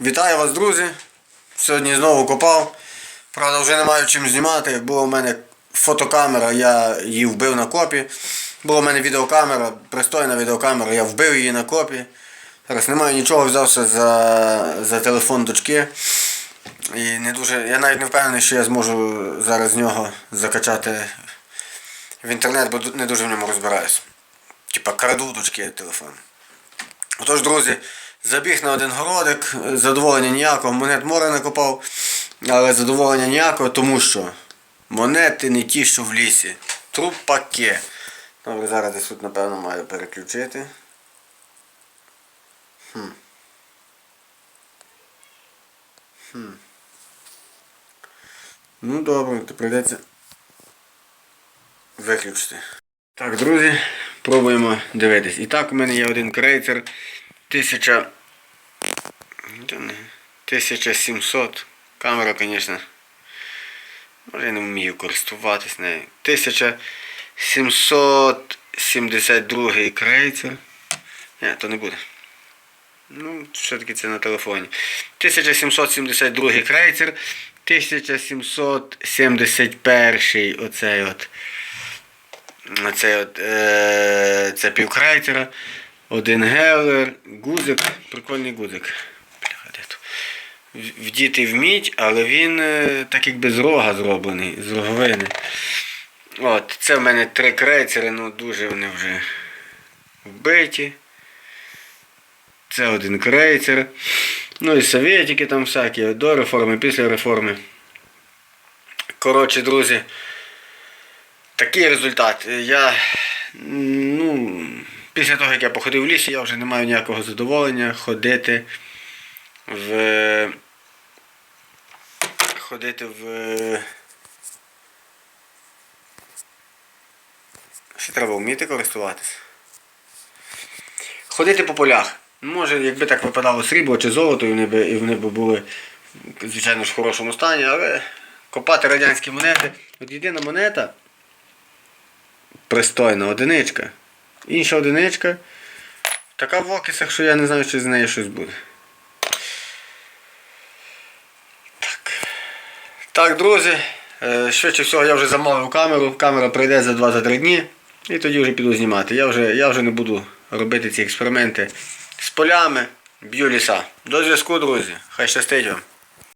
Вітаю вас, друзі! Сьогодні знову копав. Правда, вже не маю чим знімати. Була у мене фотокамера, я її вбив на копі. Була у мене відеокамера, пристойна відеокамера, я вбив її на копі. Зараз немає нічого, взявся за, за телефон дочки. І не дуже, я навіть не впевнений, що я зможу зараз з нього закачати в інтернет, бо не дуже в ньому розбираюсь. Типа краду дочки телефон. Отож, друзі, забіг на один городик, задоволення ніякого, монет море накопав, але задоволення ніякого, тому що монети не ті, що в лісі. Трупаки. Добре, зараз десь тут, напевно, маю переключити. Хм. Хм. Ну добре, то прийдеться виключити. Так, друзі, пробуємо дивитись. І так, у мене є один крейцер 1000... Та не, 1700. Камера, звісно. Може я не вмію користуватись нею. 1772 крейцер. Ні, то не буде. Ну, все-таки це на телефоні. 1772 крейцер. 1771 оцей от. Оцей от, е, це півкрайтера, один гелер, гузик, прикольний гузик. Бляха, де то? Вдітий в мідь, але він е, так якби з рога зроблений, з роговини. От, це в мене три крейцери, ну дуже вони вже вбиті. Це один крейцер. Ну і совєтики там всякі, до реформи, після реформи. Коротше, друзі. Такий результат. Я, після того, як я походив в лісі, я вже не маю ніякого задоволення ходити в. Ходити в. Ще треба вміти користуватися. Ходити по полях. Може, якби так випадало срібло чи золото, і вони би, і вони би були, звичайно ж, в хорошому стані, але копати радянські монети. От єдина монета пристойна одиничка. Інша одиничка. Така в окисах, що я не знаю, чи з нею щось буде. Так, так друзі. е, Швидше всього я вже замовив камеру. Камера прийде за 2-3 дні. І тоді вже піду знімати. Я вже, я вже не буду робити ці експерименти з полями. Б'ю ліса. До зв'язку, друзі. Хай щастить вам.